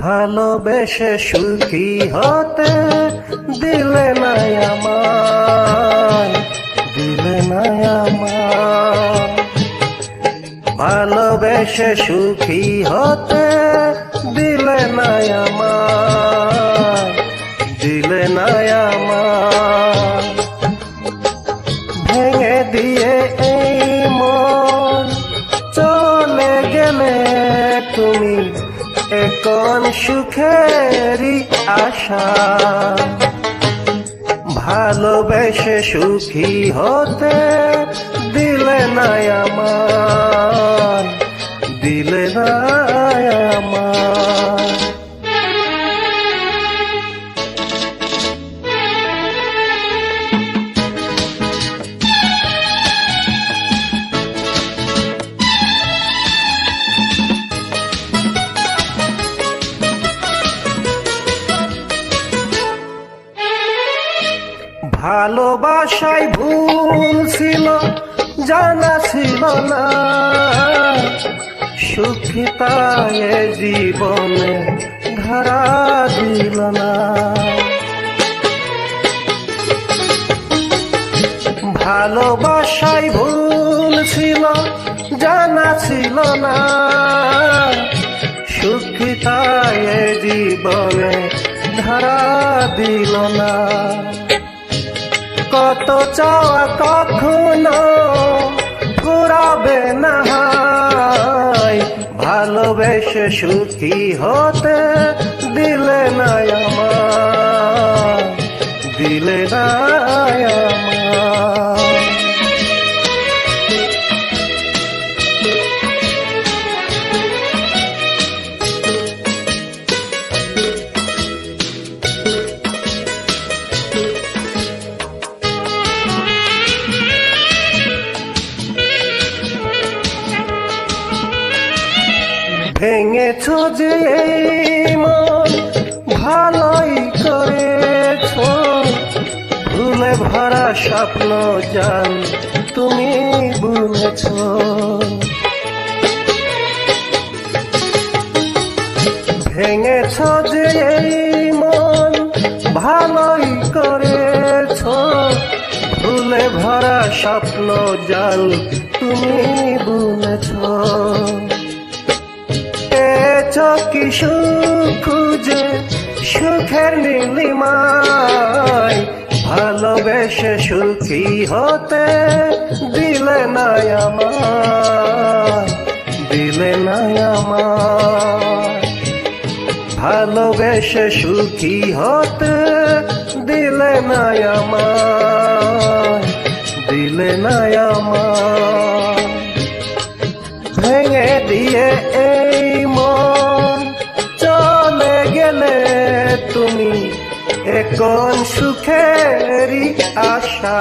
ভালোবেসে সুখী হতে দিলে না আমার, দিলে না আমার। ভালোবেসে সুখী হতে দিলে না আমার, দিলে না আমার। ভেঙে দিয়ে এই মন চলে গেলে তুমি এখন সুখেরই আশা। ভালোবেসে সুখী হতে দিলে না আমার দিলে না ভালোবাসায় ভুল ছিল, জানা ছিল না। সুখিতায় জীবনে ধরা দিল না। ভালোবাসায় ভুল ছিল, জানা ছিল না। সুখিতায় জীবনে ধরা দিল না। কত চাওয়া কখনো ঘুরাবে না ভালোবেসে সুখী হতে দিলে না আমার দিলে না ভেঙেছ যে মন, ভালোই করেছ। ভুলে ভরা স্বপ্ন জান, তুমি বুনেছ ভেঙেছ যে মন, ভালোই করেছ। ভুলে ভরা স্বপ্ন জাল তুমি বুনেছ চকি সুখ খুঁজে সুখের নীলিমায়, ভালোবেসে সুখী হতে দিলে না আমার, দিলে না আমার। ভালোবেসে সুখী হতে দিলে না আমার, দিলে না আমার। ভেঙে দিয়ে তুমি এখন সুখেরই আশা।